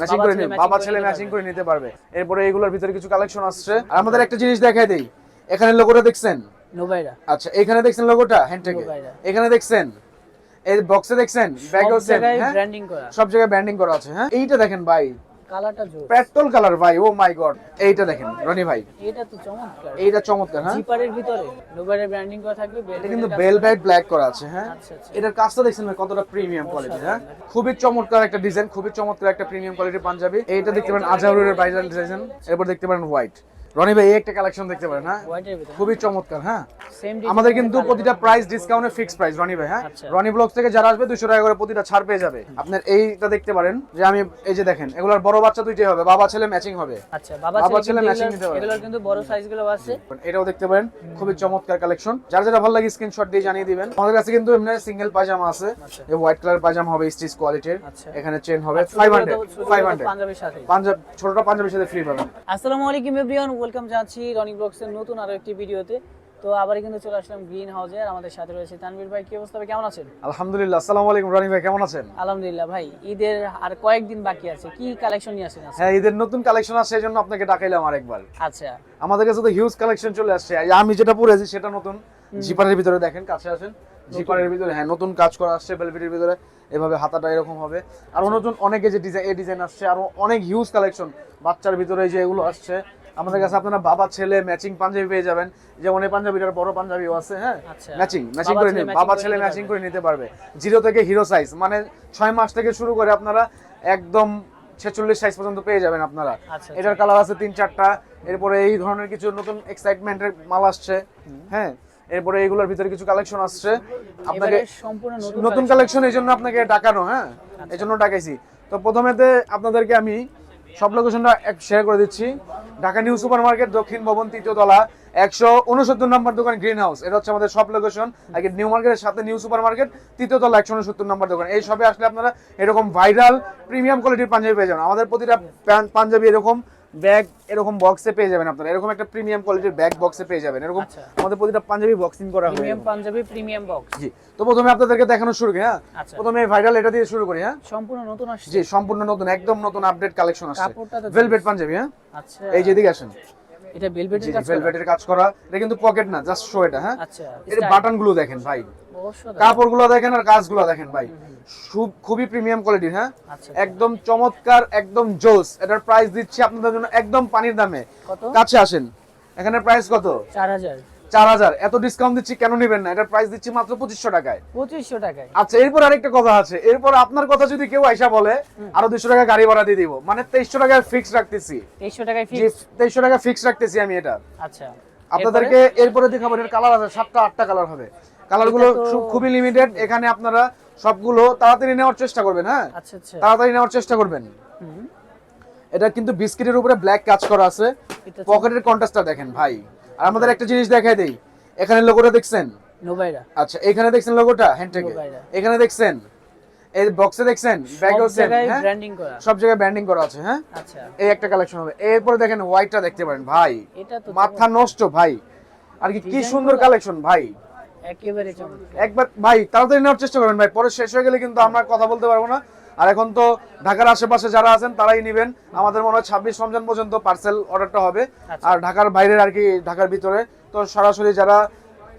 Matching করে নিতে নিন বাবা ছেলে ম্যাচিং করে নিতে পারবে। এরপরে এগুলোর ভিতরে কিছু কালেকশন আসছে। আর আমাদের একটা জিনিস দেখাই দেই। এখানে লোগোটা দেখছেন? নোভাইরা আচ্ছা এখানে দেখছেন লোগোটা হ্যান্ডটেকে এখানে দেখছেন? এই বক্সে দেখছেন? ব্যাগেও সব সেম জায়গায় হ্যাঁ? ব্র্যান্ডিং করা। সব জায়গায় ব্যান্ডিং করা আছে হ্যাঁ? এইটা দেখেন ভাই। কালারটা জোর পেট্রোল কালার ভাই ও মাই গড। এইটা দেখেন রনি ভাই। এটা তো চমৎকার। এইটা চমৎকার হ্যাঁ? জিপারের ভিতরে। নোভাইরা ব্র্যান্ডিং করা থাকবে এটা কিন্তু বেল বাইট ব্ল্যাক করা আছে হ্যাঁ? আচ্ছা, আচ্ছা। এটার কাজটা দেখছেন ভাই কতটা প্রিমিয়াম কোয়ালিটি হ্যাঁ? খুবই চমৎকার একটা ডিজাইন খুবই চমৎকার একটা প্রিমিয়াম কোয়ালিটির পাঞ্জাবি। এইটা দেখতে পারেন আজহারের বাইজান ডিজাইন এরপর দেখতে পারেন হোয়াইট রনি ভাই একটা কালেকশন দেখতে পারেন হ্যাঁ? খুবই চমৎকার হ্যাঁ? আমাদের কিন্তু প্রতিটা প্রাইস ডিসকাউন্টে প্রাইস রনি ভাই হ্যাঁ? আচ্ছা। রনি ব্লগস থেকে যারা আসবে দুশো টাকা করে প্রতিটা ছাড় পেয়ে যাবে। আপনার এইটা দেখতে পারেন যে আমি এই যে দেখেন এগুলার বড় বাচ্চা দুইটাই হবে বাবা ছেলে ম্যাচিং হবে। আচ্ছা বাবা ছেলে এগুলোর- নিতে পারবে। এগুলোর কিন্তু বড় আছে। এটাও দেখতে পারেন খুবই চমৎকার কালেকশন যার যেটা ভালো লাগে স্ক্রিনশট দিয়ে জানিয়ে দিবেন। আমাদের কাছে কিন্তু এমনি সিঙ্গেল পাজামা আছে। এই হোয়াইট কালার পাজামা হবে স্টিচ কোয়ালিটির আচ্ছা। এখানে চেন হবে আর ছোটগুলো ফাইভ তো- হান্ড্রেড ছোটগুলো ফাইভ তো হান্ড্রেড পাঞ্জাবের সাথে পাঞ্জাব ছোটটা পাঞ্জাবের সাথে ফ্রি পাবেন। আসসালামু আলাইকুম এভরিওয়ান ওয়েলকাম জানাচ্ছি রনি ব্লগসের নতুন আরও একটি ভিডিওতে। তো আবার কিন্তু চলে আসলাম গ্রিন হাউসে আর আমাদের সাথে রয়েছে তানভীর ভাই। কি অবস্থা ভাই? কেমন আছেন? আলহামদুলিল্লাহ। আসসালামু আলাইকুম রনি ভাই কেমন আছেন? আলহামদুলিল্লাহ ভাই ঈদের আর কয়েকদিন বাকি আছে। কি কালেকশন নিয়ে আসেন? হ্যাঁ ঈদের নতুন কালেকশন আছে এই জন্য আপনাকে ডাকাইলাম আরেকবার। আচ্ছা। আমাদের কাছে তো হিউজ কালেকশন চলে আসছে। আমি যেটা পরেছি সেটা নতুন। জিপারের ভিতরে দেখেন কাছে আসেন। জিপারের ভিতরে হ্যাঁ নতুন কাজ করা আসছে বেলভেটের ভিতরে। এভাবে হাতাটা এরকম হবে। আর নতুন অনেকে যে ডিজাইন এই ডিজাইন আসছে আরও অনেক হিউজ কালেকশন বাচ্চার ভিতরে যে এগুলো আসছে। আমাদের কাছে আপনারা বাবা ছেলে ম্যাচিং পাঞ্জাবি পেয়ে যাবেন। যেমন এই পাঞ্জাবিটার বড় পাঞ্জাবিও আছে হ্যাঁ? আচ্ছা। ম্যাচিং ম্যাচিং করে নিন বাবা ছেলে ম্যাচিং করে নিতে পারবে। জিরো থেকে হিরো সাইজ মানে ছয় মাস থেকে শুরু করে আপনারা একদম ছেচল্লিশ সাইজ পর্যন্ত পেয়ে যাবেন আপনারা। আচ্ছা, এটার কালার আছে তিন চারটা। এরপরে এই ধরনের কিছু নতুন এক্সাইটমেন্টের মাল আসছে হ্যাঁ? এরপরে এইগুলোর ভিতরে কিছু কালেকশন আসছে। আপনাকে নতুন কালেকশন এই জন্য আপনাকে ডাকানো হ্যাঁ? এই জন্য ডাকাইছি। তো প্রথমেতে আপনাদেরকে আমি সব লোকেশনটা শেয়ার করে দিচ্ছি। ঢাকা নিউ সুপার মার্কেট দক্ষিণ ভবন, তৃতীয় তলা, একশো উনসত্তর নম্বর দোকান গ্রিন হাউস এটা হচ্ছে আমাদের সব লোকেশন আগে নিউ মার্কেটের সাথে নিউ সুপার মার্কেট তৃতীয় তলা, একশো উনসত্তর নম্বর দোকান। এই সবে আসলে আপনারা এরকম ভাইরাল প্রিমিয়াম কোয়ালিটির পাঞ্জাবি পেয়ে যাবেন। আমাদের প্রতিটা পাঞ্জাবি এরকম। ব্যাগ এরকম বক্সে পেয়ে যাবেন আপনারা। এরকম একটা প্রিমিয়াম কোয়ালিটির ব্যাগ বক্সে পেয়ে যাবেন। এরকম আচ্ছা। আমাদের প্রতিটা পাঞ্জাবি বক্সিং করা হয় প্রিমিয়াম পাঞ্জাবি প্রিমিয়াম বক্স জি। তো প্রথমে আপনাদেরকে দেখানো শুরু করি হ্যাঁ? আচ্ছা। প্রথমে ভাইরাল এটা দিয়ে শুরু করি হ্যাঁ? সম্পূর্ণ নতুন আসছে। জি সম্পূর্ণ নতুন একদম নতুন আপডেট কালেকশন আসছে। ভেলভেট পাঞ্জাবি হ্যাঁ? আচ্ছা। এই যে এদিকে আসেন। এটা ভেলভেটের কাজ ভেলভেটের কাজ করা। এটা কিন্তু পকেট না জাস্ট শো এটা হ্যাঁ? আচ্ছা এর বাটনগুলো দেখেন ভাই। কাপড়গুলো দেখেন আর কাজগুলো দেখেন ভাই। খুব- খুবই প্রিমিয়াম কোয়ালিটির হ্যাঁ? আচ্ছা একদম চমৎকার একদম জোস। এটার প্রাইস দিচ্ছি আপনাদের জন্য একদম পানির দামে। কাছে আসেন। এখানে প্রাইস কত? চার হাজার। চার হাজার। এত ডিসকাউন্ট দিচ্ছি কেন নেবেন না? এটার প্রাইস দিচ্ছি মাত্র পঁচিশশো টাকায়। পঁচিশশো টাকায়। আচ্ছা এরপর আরেকটা কথা আছে। এরপর আপনার কথা যদি কেউ আইসা বলে আরও দুশো টাকা গাড়ি ভাড়া দিয়ে দিব। মানে তেইশশো টাকা ফিক্স রাখতেছি। তেইশশো টাকায় তেইশশো টাকা ফিক্স রাখতেছি আমি এটা। আচ্ছা। আপনাদেরকে এরপরে? দেখাবো এর কালার আছে সাতটা আটটা কালার হবে। কালারগুলো এটা তো- সু- খুবই লিমিটেড এখানে আপনারা সবগুলো তাড়াতাড়ি নেওয়ার চেষ্টা করবেন হ্যাঁ? আচ্ছা আচ্ছা। তাড়াতাড়ি নেওয়ার চেষ্টা করবেন। এটা কিন্তু বিস্কিটের উপরে ব্ল্যাক কাজ করা আছে। পকেটের কন্ট্রাস্টটা দেখেন ভাই। আর আমাদের একটা জিনিস দেখাই দেই। এখানে লোগোটা দেখছেন? নোভাইরা আচ্ছা এখানে দেখছেন লোগোটা হ্যান্ডটেকে এখানে দেখছেন? এই বক্সে দেখছেন? হ্যাঁ? ব্র্যান্ডিং করা। সব জায়গায় ব্যান্ডিং করা আছে হ্যাঁ? আচ্ছা। এই একটা কালেকশন হবে। এরপরে দেখেন হোয়াইটটা দেখতে পারেন ভাই। এটা তো মাথা নষ্ট ভাই। আর কি কি সুন্দর কালেকশন ভাই। একেবারে চমৎকার। একবার ভাই তাড়াতাড়ি নেওয়ার চেষ্টা করবেন ভাই। পরে শেষ হয়ে গেলে কিন্তু আমরা কথা বলতে পারব না। আর এখন তো ঢাকার আশেপাশে যারা আছেন তারাই নেবেন। আমাদের মনে হয় ছাব্বিশ রমজান পর্যন্ত পার্সেল অর্ডারটা হবে। আচ্ছা। আর ঢাকার বাইরের আর কি ঢাকার ভিতরে তো সরাসরি যারা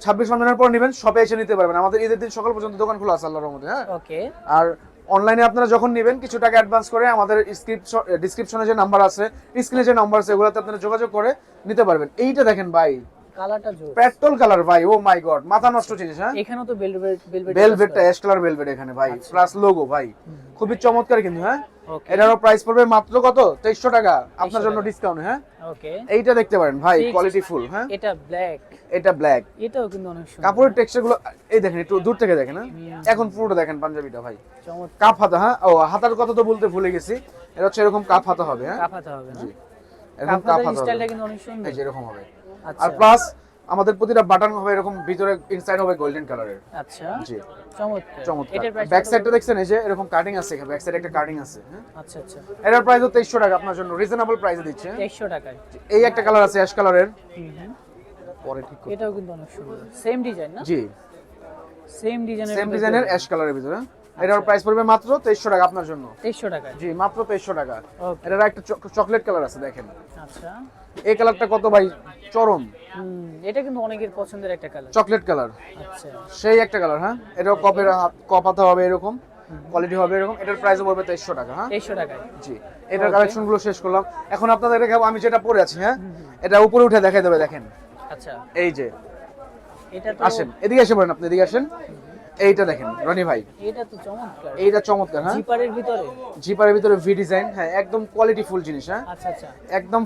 ছাব্বিশ রমজানের পর নেবেন সবে এসে নিতে পারবেন। আমাদের ঈদের দিন সকাল পর্যন্ত দোকান খোলা আছে আল্লাহর মধ্যে হ্যাঁ? ওকে। আর অনলাইনে আপনারা যখন নেবেন কিছু টাকা অ্যাডভান্স করে আমাদের ডিসক্রিপশনে যে নাম্বার আছে স্ক্রিনে যে নাম্বার আছে এগুলোতে আপনারা যোগাযোগ করে নিতে পারবেন। এইটা দেখেন ভাই কালারটা জোর পেট্রোল কালার ভাই ও মাই গড মাথা নষ্ট জিনিস হ্যাঁ? এখানেও তো ভেলভেটটা অ্যাশ কালার। ভেলভেট এখানে ভাই প্লাস লোগো ভাই। খুবই চমৎকার কিন্তু হ্যাঁ? এটারও প্রাইস পড়বে মাত্র কত? তেইশশো টাকা আপনার জন্য ডিসকাউন্ট হ্যাঁ? ওকে এইটা দেখতে পারেন ভাই কোয়ালিটি ফুল হ্যাঁ? এটা ব্ল্যাক এটা ব্ল্যাক এটাও কিন্তু অনেক সুন্দর। কাপড়ের টেক্সচারগুলো এই দেখেন একটু দূর থেকে দেখেন হ্যাঁ? এখন পুরোটা দেখেন পাঞ্জাবিটা ভাই। চমৎকার। কাপ হাতা হ্যাঁ? ও হাতার কথা তো বলতে ভুলে গেছি। এটা হচ্ছে এরকম কাপ হাতা হবে হ্যাঁ? হবে জি। কাপ কাফাতের স্টাইলটা কিন্তু অনেক সুন্দর এই যে এরকম হবে। আচ্ছা। আর প্লাস আমাদের প্রতিটা বাটন হবে এরকম ভিতরে ইনসাইড হবে গোল্ডেন কালারের আচ্ছা। জি। চমৎকার। চমৎকার। ব্যাক সাইডটা দেখছেন? এই যে এরকম কাটিং আছে এখানে ব্যাক সাইডে একটা কাটিং আছে হ্যাঁ? আচ্ছা আচ্ছা। এটার প্রাইস তো তেইশশো টাকা আপনার জন্য রিজনেবল প্রাইসে দিচ্ছে। 100 টাকায়। এই একটা কালার আছে অ্যাশ কালারের। পরে ঠিক এটাও কিন্তু অনেক সুন্দর। সেম ডিজাইন না? জি। সেম ডিজাইনের সেম ডিজাইনের অ্যাশ কালারের ভিতরে। এটার প্রাইস পড়বে মাত্র তেইশশো টাকা আপনার জন্য। তেইশশো টাকা জি মাত্র তেইশশো টাকা। এটার একটা চকলেট কালার আছে দেখেন। আচ্ছা। এই কালারটা কত ভাই? চরম। এটা কিন্তু অনেকের পছন্দের একটা কালার চকলেট কালার আচ্ছা। সেই একটা কালার হ্যাঁ? এটাও কপের হাত- কপ হবে এরকম কোয়ালিটি হবে এরকম। এটার প্রাইস পড়বে তেইশশো টাকা হ্যাঁ? তেইশশো টাকা জি। এটার কালেকশনগুলো শেষ করলাম। এখন আপনাদের দেখাবো আমি যেটা পরে আছি হ্যাঁ? এটা উপরে উঠে দেখাই দেবে দেখেন। আচ্ছা। এই যে। এটা তো আসেন এদিকে এসে পড়েন আপনি এদিকে আসেন। এইটা দেখেন রনি ভাই। এটা তো চমৎকার। এইটা চমৎকার হ্যাঁ? জিপারের ভিতরে? জিপারের ভিতরে ভি ডিজাইন হ্যাঁ একদম কোয়ালিটি ফুল জিনিস হ্যাঁ? আচ্ছা আচ্ছা। একদম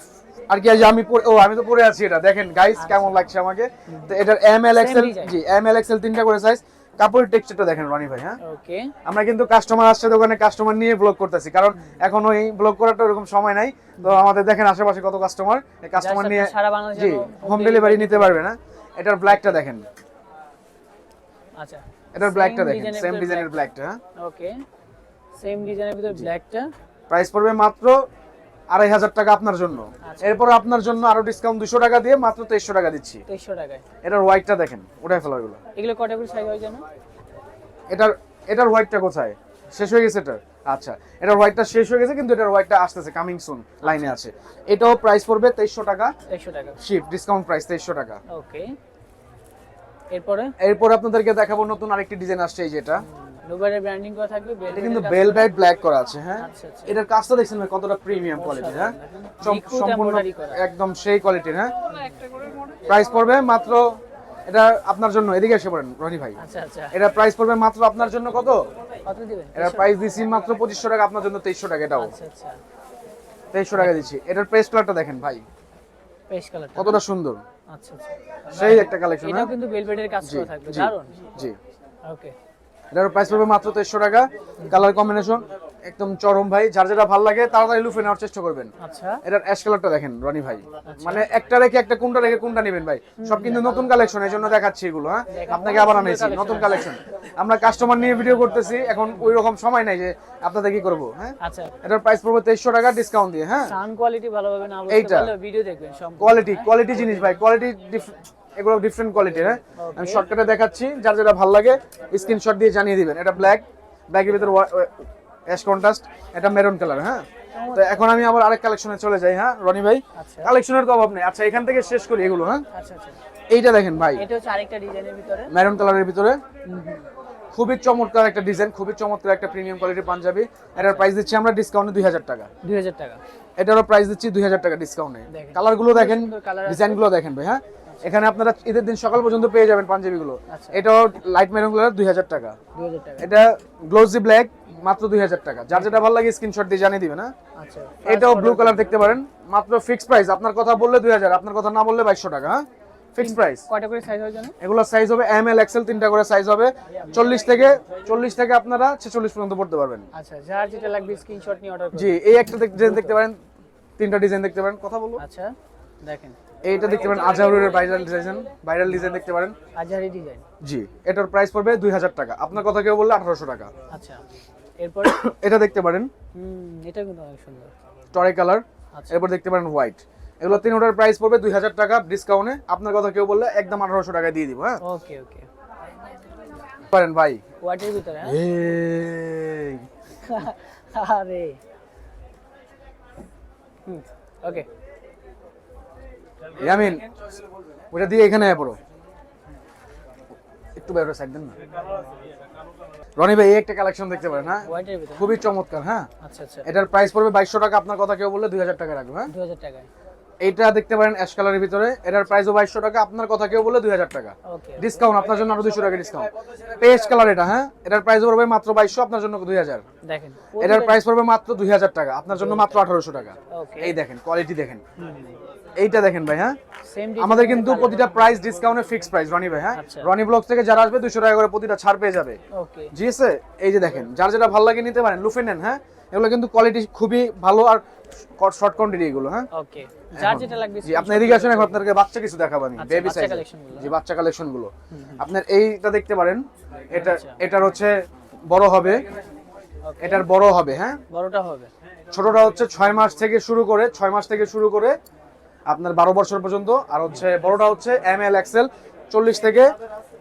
আর কি আমি ও আমি তো পরে আছি এটা। দেখেন গাইস কেমন লাগছে আমাকে? তো এটার এম এল এক্সেল জি এম এল এক্সেল তিনটা করে সাইজ কাপড়ের টেক্সচারটা দেখেন রনি ভাই হ্যাঁ? ওকে আমরা কিন্তু কাস্টমার আসছে দোকানে কাস্টমার নিয়ে ব্লগ করতেছি। কারণ এখন ওই ব্লগ করাটা ওরকম সময় নাই। তো আমাদের দেখেন আশেপাশে কত কাস্টমার কাস্টমার নিয়ে জি হোম ডেলিভারি নিতে পারবে না। এটার ব্ল্যাকটা দেখেন। আচ্ছা। এটার ব্ল্যাকটা দেখেন সেম ডিজাইনের। ব্ল্যাকটা ওকে সেম ডিজাইনের ভিতরে ব্ল্যাকটা প্রাইস পড়বে মাত্র আড়াই হাজার টাকা আপনার জন্য। আচ্ছা। এরপর আপনার জন্য আরও ডিসকাউন্ট দুশো টাকা দিয়ে মাত্র তেইশশো টাকা দিচ্ছি। তেইশশো টাকায়। এটার হোয়াইটটা দেখেন ওটাই ফেলা এগুলো। এগুলো কটা করে সাইজ হয় জানো? এটার এটার হোয়াইটটা কোথায়? শেষ হয়ে গেছে এটা আচ্ছা এটার হোয়াইটটা শেষ হয়ে গেছে কিন্তু এটার হোয়াইটটা আসতেছে কামিং সুন লাইনে আছে। এটাও প্রাইস পড়বে তেইশশো টাকা। তেইশশো টাকা। শিপ ডিসকাউন্ট প্রাইস তেইশশো টাকা। ওকে এরপরে? এরপর আপনাদেরকে দেখাবো নতুন আরেকটি ডিজাইন আসছে এই যেটা। রুবারের ব্র্যান্ডিং করা থাকবে এটা কিন্তু বেল করা। ব্ল্যাক করা আছে হ্যাঁ? আচ্ছা আচ্ছা। এটার কাজটা দেখছেন ভাই কতটা প্রিমিয়াম কোয়ালিটি হ্যাঁ? সম্পূর্ণ একদম সেই কোয়ালিটির হ্যাঁ? প্রাইস পড়বে মাত্র এটা আপনার জন্য এদিকে এসে পড়েন রনি ভাই। আচ্ছা আচ্ছা। এটা প্রাইস পড়বে মাত্র আপনার জন্য কত? এটা প্রাইস দিচ্ছি মাত্র পঁচিশশো টাকা আপনার জন্য তেইশশো টাকা এটাও। আচ্ছা আচ্ছা। তেইশশো টাকা দিচ্ছি এটার প্রেস কালারটা দেখেন ভাই। কতটা সুন্দর। আচ্ছা আচ্ছা। সেই একটা কালেকশন এটা কিন্তু ভেলভেটের কাজ করা থাকবে দারুণ জি। ওকে এটার প্রাইস পড়বে মাত্র তেইশশো টাকা কালার কম্বিনেশন একদম চরম ভাই যার যেটা ভালো লাগে তাড়াতাড়ি লুফে নেওয়ার চেষ্টা করবেন। আচ্ছা। এটার অ্যাশ কালারটা দেখেন রনি ভাই। মানে একটা রেখে একটা কোনটা রেখে কোনটা নেবেন ভাই? সব কিন্তু নতুন কালেকশন এই জন্য দেখাচ্ছি এগুলো হ্যাঁ? আপনাকে আবার আনাইছি নতুন কালেকশন আমরা কাস্টমার নিয়ে ভিডিও করতেছি এখন ওই রকম সময় নাই যে আপনাদের কি করব হ্যাঁ? আচ্ছা। এটার প্রাইস পড়বে তেইশশো টাকা ডিসকাউন্ট দিয়ে হ্যাঁ? সাউন্ড কোয়ালিটি ভালোভাবে না এইটা। ভিডিও দেখবেন কোয়ালিটি কোয়ালিটি জিনিস ভাই কোয়ালিটি এগুলো ডিফারেন্ট কোয়ালিটির হ্যাঁ? আমি শর্টকাটে দেখাচ্ছি যার যেটা ভালো লাগে স্ক্রিনশট দিয়ে জানিয়ে দিবেন। এটা ব্ল্যাক ব্ল্যাকের ভিতর অ্যাশ কন্ট্রাস্ট এটা মেরুন কালার হ্যাঁ? তো এখন আমি আবার আরেক কালেকশনে চলে যাই হ্যাঁ রনি ভাই? আচ্ছা। কালেকশনের তো অভাব নেই। আচ্ছা এখান থেকে শেষ করি এগুলো হ্যাঁ? আচ্ছা আচ্ছা। এইটা দেখেন ভাই। এটা হচ্ছে আরেকটা ডিজাইনের ভিতরে। মেরুন কালারের ভিতরে। খুবই চমৎকার একটা ডিজাইন খুবই চমৎকার একটা প্রিমিয়াম কোয়ালিটির পাঞ্জাবি। এটার প্রাইস দিচ্ছি আমরা ডিসকাউন্টে দুই হাজার টাকা। দুই হাজার টাকা। এটারও প্রাইস দিচ্ছি দুই হাজার টাকা ডিসকাউন্টে। কালারগুলো দেখেন। ডিজাইনগুলো দেখেন ভাই হ্যাঁ? এখানে আপনারা ঈদের দিন সকাল পর্যন্ত পেয়ে যাবেন পাঞ্জাবিগুলো। এটাও লাইট মেরুন কালার দুই হাজার টাকা। দুই হাজার টাকা। এটা গ্লোজি ব্ল্যাক মাত্র দুই হাজার টাকা। যার যেটা ভালো লাগে স্ক্রিনশট দিয়ে জানিয়ে দিবেন হ্যাঁ? আচ্ছা এটাও ব্লু কালার দেখতে পারেন। মাত্র ফিক্স প্রাইস আপনার কথা বললে দুই হাজার আপনার কথা না বললে বাইশশো টাকা হ্যাঁ? ফিক্স প্রাইস কয়টা করে সাইজ হয় এগুলোর সাইজ হবে এম এল এক্সেল তিনটা করে সাইজ হবে। চল্লিশ থেকে চল্লিশ থেকে আপনারা ছেচল্লিশ পর্যন্ত পড়তে পারবেন। আচ্ছা যার যেটা লাগবে স্ক্রিনশট নিয়ে অর্ডার করুন জি এই একটা ডিজাইন দেখতে পারেন তিনটা ডিজাইন দেখতে পারেন। কথা বলব আচ্ছা দেখেন। এইটা দেখতে পারেন আজহারের ভাইরাল ডিজাইন ভাইরাল ডিজাইন দেখতে পারেন। আজহারি ডিজাইন জি এটার প্রাইস পড়বে দুই হাজার টাকা। আপনার কথা কেউ বললে আঠারোশো টাকা। আচ্ছা। এরপরে? এটা দেখতে পারেন। হুম এটা কিন্তু অনেক সুন্দর। টরে কালার। আচ্ছা। এরপর দেখতে পারেন হোয়াইট। এগুলো তিন ওটার প্রাইস পড়বে দুই হাজার টাকা ডিসকাউন্টে আপনার কথা কেউ বললে একদম আঠারোশো টাকা দিয়ে দিব হ্যাঁ? ওকে ওকে। পারেন ভাই। হোয়াইটের ভিতরে হ্যাঁ? আরে। হুম ওকে। ইয়ামিন ওটা দিয়ে এখানে পড়ো। একটু বেরো সাইড দেন না। রনি ভাই এই একটা কালেকশন দেখতে পারেন হ্যাঁ? খুবই চমৎকার হ্যাঁ? আচ্ছা আচ্ছা। এটার প্রাইস পড়বে বাইশশো টাকা আপনার কথা কেউ বললে দুই হাজার টাকা রাখব হ্যাঁ? দু হাজার টাকায়। এইটা দেখতে পারেন অ্যাশ কালারের ভিতরে এটার প্রাইসও বাইশশো টাকা আপনার কথা কেউ বললে দুই হাজার টাকা। ওকে ডিসকাউন্ট আপনার জন্য আরও দুশো টাকা ডিসকাউন্ট পেস্ট কালার এটা হ্যাঁ? এটার প্রাইস পড়বে মাত্র বাইশশো আপনার জন্য দুই হাজার। দেখেন এটার প্রাইস পড়বে মাত্র দুই হাজার টাকা আপনার জন্য মাত্র আঠারোশো টাকা। ওকে এই দেখেন কোয়ালিটি দেখেন। এইটা দেখেন ভাই হ্যাঁ? আমাদের কিন্তু প্রতিটা প্রাইস ডিসকাউন্টে ফিক্স প্রাইস রনি ভাই হ্যাঁ? আচ্ছা। রনি ব্লগ থেকে যারা আসবে দুশো টাকা করে প্রতিটা ছাড় পেয়ে যাবে। ওকে জি আছে এই যে দেখেন যার যেটা ভালো লাগে নিতে পারেন লুফে নেন হ্যাঁ? এগুলো কিন্তু কোয়ালিটি খুবই ভালো আর শর্ট কোয়ান্টিটি এগুলো হ্যাঁ? ওকে যার যেটা লাগবে জি আপনি এদিকে আসেন এখন আপনাদেরকে বাচ্চা কিছু দেখাবো আমি আচ্ছা, বেবি সাইজ জি বাচ্চা কালেকশনগুলো। আপনার এইটা দেখতে পারেন এটা আচ্ছা। এটার হচ্ছে বড় হবে এটার বড় হবে হ্যাঁ? বড়টা হবে। ছোটটা হচ্ছে ছয় মাস থেকে শুরু করে ছয় মাস থেকে শুরু করে আপনার বারো বছর পর্যন্ত। আর হচ্ছে বড়টা হচ্ছে এম এল এক্সেল চল্লিশ থেকে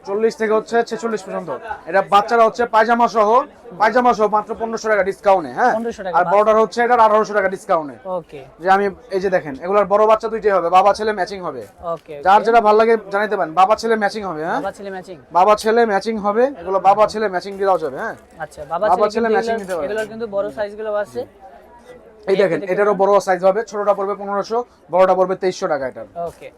চল্লিশ থেকে হচ্ছে ছেচল্লিশ পর্যন্ত। এটা বাচ্চারা হচ্ছে পায়জামা সহ পায়জামা সহ মাত্র পনেরোশো টাকা ডিসকাউন্টে হ্যাঁ? আর বড়টার হচ্ছে এটা আঠারোশো টাকা ডিসকাউন্টে যে আমি এই যে দেখেন এগুলার বড় বাচ্চা দুইটাই হবে বাবা ছেলে ম্যাচিং হবে। যার যেটা ভালো লাগে জানাইতে পারেন বাবা ছেলে ম্যাচিং হবে হ্যাঁ? বাবা ছেলে ম্যাচিং ম্যাচিং হবে এগুলো বাবা ছেলে ম্যাচিং দেওয়া যাবে হ্যাঁ? আচ্ছা বাবা ছেলে ছেলে কিন্তু matching এগুলোর- কিন্তু বড় সাইজগুলো আছে। এই দেখেন এটারও বড় সাইজ হবে ছোটটা পড়বে বড়টা পড়বে টাকা এটার। ওকে।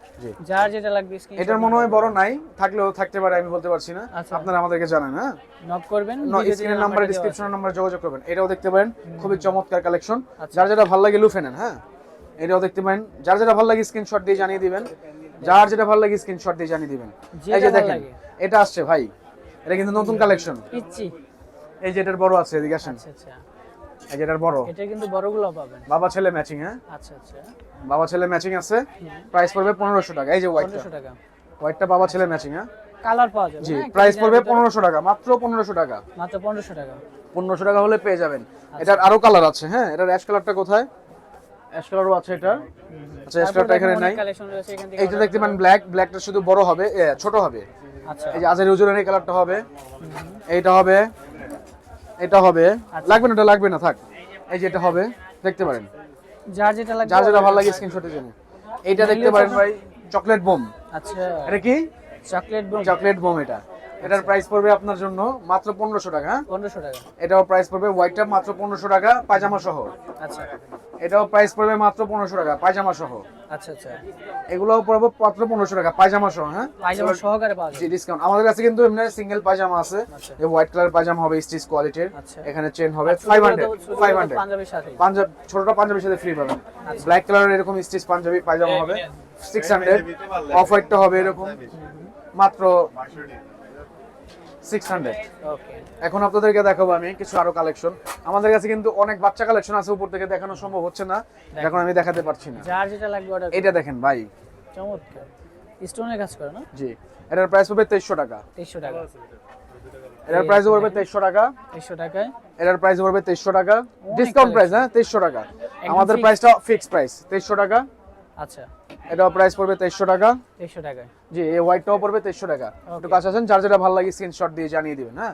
যার যেটা লাগবে স্ক্রিন এটার মনে হয় বড় নাই থাকলেও থাকতে পারে আমি বলতে পারছি না। আচ্ছা। আপনারা আমাদেরকে জানান হ্যাঁ? নক করবেন স্ক্রিনের নাম্বারে ডিসক্রিপশনের নাম্বারে যোগাযোগ করবেন। এটাও দেখতে পারেন খুবই চমৎকার কালেকশন আচ্ছা। যার যেটা ভালো লাগে লুফে নেন হ্যাঁ? এটাও দেখতে পারেন। যার যেটা ভালো লাগে স্ক্রিনশট দিয়ে জানিয়ে দিবেন। যার যেটা ভালো লাগে স্ক্রিনশট দিয়ে জানিয়ে দিবেন। এই যে দেখেন এটা আসছে ভাই। এটা কিন্তু নতুন কালেকশন ইচ্ছি। এই যে এটার বড় আছে এদিকে আসেন। আচ্ছা আচ্ছা। এই যে এটার বড়। এটা কিন্তু বড়গুলো পাবেন। বাবা ছেলে ম্যাচিং হ্যাঁ? আচ্ছা আচ্ছা। বাবা ছেলে ম্যাচিং আছে। প্রাইস পড়বে পনেরোশো টাকা। এই যে হোয়াইটটা পনেরোশো টাকা। হোয়াইটটা বাবা ছেলে ম্যাচিং হ্যাঁ? কালার পাওয়া যাবে জি প্রাইস পড়বে ডিজাইনের পনেরোশো টাকা মাত্র পনেরোশো টাকা। মাত্র পনেরোশো টাকা। পনেরোশো টাকা হলে পেয়ে যাবেন। আচ্ছা। এটার আরও কালার আছে হ্যাঁ? এটার অ্যাশ কালারটা কোথায়? অ্যাশ কালারও আছে এটা আচ্ছা অ্যাশ কালারটা এখানে নাই। এইটা দেখতে পান ব্ল্যাক ব্ল্যাকটা শুধু বড় হবে ছোট হবে। আচ্ছা। এই যে আজের উজুরের এই কালারটা হবে। এইটা হবে এটা হবে। আচ্ছা। লাগবে না এটা লাগবে না থাক। এই যে এটা হবে দেখতে পারেন। যার যেটা লাগবে যার যেটা ভালো লাগে স্ক্রিনশটের জন্য এইটা দেখতে পারেন ভাই চকলেট বোম আচ্ছা। এটা কি? চকলেট বোম চকলেট বোম এটা। এটার প্রাইস পড়বে আপনার জন্য মাত্র পনেরোশো টাকা হ্যাঁ? পনেরোশো টাকা। এটাও প্রাইস পড়বে হোয়াইটটা মাত্র পনেরোশো টাকা পায়জামা সহ। আচ্ছা। এটাও প্রাইস পড়বে মাত্র পনেরোশো টাকা পায়জামা সহ। আচ্ছা আচ্ছা। এগুলোও পড়বে মাত্র পনেরোশো টাকা পায়জামা সহ হ্যাঁ? পায়জামা সহকারে পাওয়া জি ডিসকাউন্ট আমাদের কাছে কিন্তু এমনি সিঙ্গেল পায়জামা আছে। আচ্ছা। যে হোয়াইট কালার পায়জামা হবে স্টিচ কোয়ালিটির আচ্ছা। এখানে চেন হবে ফাইভ হান্ড্রেড ফাইভ হান্ড্রেড পাঞ্জাবির সাথে। পাঞ্জাব ছোটটা পাঞ্জাবির সাথে ফ্রি পাবেন। ব্ল্যাক কালারের এরকম স্টিচ পাঞ্জাবি পায়জামা হবে। সিক্স হান্ড্রেড অফ হোয়াইটটা হবে এরকম। মাত্র সিক্স হান্ড্রেড এখন আপনাদেরকে দেখাবো আমি কিছু আরও কালেকশন আমাদের কাছে কিন্তু অনেক বাচ্চা কালেকশন আছে উপর থেকে দেখানো সম্ভব হচ্ছে না। এখন আমি দেখাতে পারছি না। যার যেটা লাগবে অর্ডার এটা দেখেন ভাই। চমৎকার। স্টোনের কাজ করে না? জি। এটার প্রাইস হবে তেইশশো টাকা। তেইশশো টাকা। এটার প্রাইস পড়বে তেইশশো টাকা। তেইশশো টাকায়। এটার প্রাইস পড়বে তেইশশো টাকা। অনেক ডিসকাউন্ট প্রাইস হ্যাঁ তেইশশো টাকা। আমাদের প্রাইসটা ফিক্সড প্রাইস তেইশশো টাকা। আচ্ছা। এটাও প্রাইস পড়বে তেইশশো টাকা। তেইশশো টাকায়। জি এই হোয়াইটটাও পড়বে তেইশশো টাকা। একটু কাছে আছেন যার যেটা ভালো লাগে স্ক্রিনশট দিয়ে জানিয়ে দিবেন হ্যাঁ?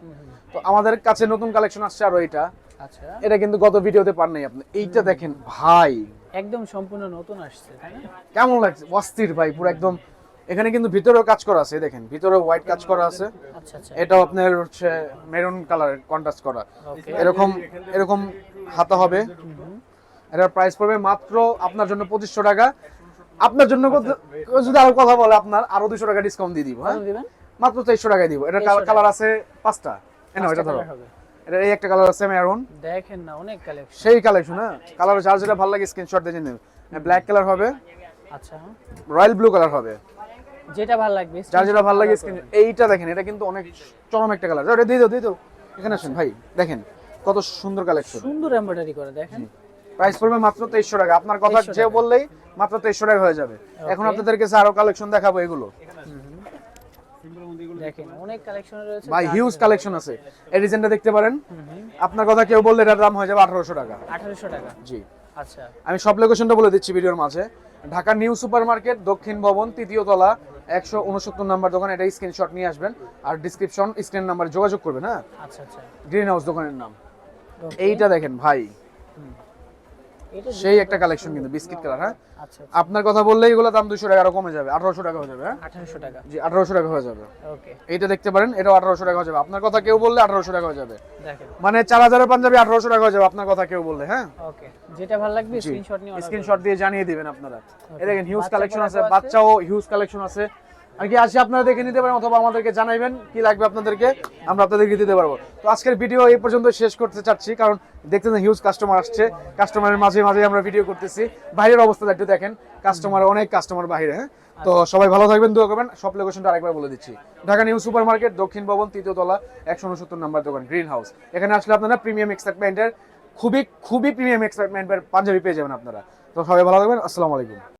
তো আমাদের কাছে নতুন কালেকশন আসছে আরও এটা আচ্ছা। এটা কিন্তু গত ভিডিওতে পার নাই আপনি। এইটা দেখেন ভাই। একদম সম্পূর্ণ নতুন আসছে তাই না? কেমন লাগছে? অস্থির ভাই পুরো একদম। এখানে কিন্তু ভিতরেও কাজ করা আছে দেখেন। ভিতরে হোয়াইট কাজ করা আছে। আচ্ছা আচ্ছা। এটাও আপনার হচ্ছে মেরুন কালারের কন্ট্রাস্ট করা। এরকম এরকম হাতা হবে। এটার প্রাইস পড়বে মাত্র আপনার জন্য পঁচিশশো টাকা। আপনার জন্য যদি আরও কথা বলে আপনার আরও দুশো টাকা ডিসকাউন্ট দিয়ে দিব হ্যাঁ? মাত্র তেইশশো টাকায় দিব। এটা কালার আছে পাঁচটা। এটা ধরো। এটা এই একটা কালার আছে মেরুন দেখেন না অনেক কালেকশন সেই কালেকশন হ্যাঁ? কালার যার যেটা ভালো লাগে স্ক্রিনশট দিয়ে নেবেন ব্ল্যাক কালার হবে। আচ্ছা। রয়্যাল ব্লু কালার হবে। যেটা ভালো লাগবে যার যেটা ভালো লাগে স্ক্রিন এইটা দেখেন এটা কিন্তু অনেক চরম একটা কালার দিয়ে দাও দিয়ে দাও। এখানে আসেন ভাই দেখেন কত সুন্দর কালেকশন সুন্দর এমব্রয়ডারি করে দেখেন। প্রাইস পড়বে মাত্র তেইশশো টাকা। আপনার কথা 2300 যে বললেই মাত্র তেইশশো টাকা হয়ে যাবে। এখন আপনাদের কাছে আরও কালেকশন দেখাবো এগুলো। ভাই হিউজ কালেকশন আছে। এই ডিজাইনটা দেখতে পারেন। আপনার কথা কেউ বললে এটার দাম হয়ে যাবে আঠারোশো টাকা। আঠারোশো টাকা। জি। আচ্ছা। আমি সব লোকেশনটা বলে দিচ্ছি ভিডিওর মাঝে। ঢাকা নিউ সুপার মার্কেট দক্ষিণ ভবন তৃতীয় তলা একশো উনসত্তর নাম্বার দোকান। এটা স্ক্রিনশট নিয়ে আসবেন। আর ডিসক্রিপশন স্ক্রিন নাম্বারে যোগাযোগ করবেন হ্যাঁ? আচ্ছা আচ্ছা। গ্রিন হাউস দোকানের নাম। এইটা দেখেন ভাই। সেই একটা কালেকশন কিন্তু বিস্কিট কালার হ্যাঁ? আচ্ছা আপনার কথা বললে এগুলো দাম দুশো টাকা আরও কমে যাবে আঠারোশো টাকা হয়ে যাবে হ্যাঁ? আঠারোশো টাকা। জি আঠারোশো টাকা হয়ে যাবে। ওকে। এইটা দেখতে পারেন এটাও আঠারোশো টাকা হয়ে যাবে। আপনার কথা কেউ বললে আঠারোশো টাকা হয়ে যাবে। দেখেন। মানে চার হাজারের পাঞ্জাবি আঠারোশো টাকা হয়ে যাবে আপনার কথা কেউ বললে হ্যাঁ? ওকে। যেটা ভালো লাগবে স্ক্রিনশট নিয়ে স্ক্রিনশট দিয়ে জানিয়ে দিবেন আপনারা। এই দেখেন হিউজ কালেকশন আছে? বাচ্চাও হিউজ কালেকশন আছে। আর কি আসে আপনারা দেখে নিতে পারেন অথবা আমাদেরকে জানাইবেন কি লাগবে আপনাদেরকে, আমরা আপনাদেরকে দিতে পারব। তো আজকের ভিডিও এই পর্যন্ত শেষ করতে চাচ্ছি, কারণ দেখতেছেন হিউজ কাস্টমার আসছে। কাস্টমারের মাঝে মাঝে আমরা ভিডিও করতেছি। বাইরের অবস্থা একটু দেখেন কাস্টমার অনেক কাস্টমার বাইরে হ্যাঁ? তো সবাই ভালো থাকবেন, দোয়া করবেন। সব লোকেশনটা আরেকবার বলে দিচ্ছি। ঢাকা নিউ সুপার মার্কেট দক্ষিণ ভবন, তৃতীয় তলা, একশো উনসত্তর নাম্বার দোকান গ্রিন হাউস এখানে আসলে আপনারা প্রিমিয়াম এক্সাইটমেন্টের খুবই খুবই প্রিমিয়াম এক্সাইটমেন্টের পাঞ্জাবি পেয়ে যাবেন আপনারা। তো সবাই ভালো থাকবেন, আসসালামু আলাইকুম।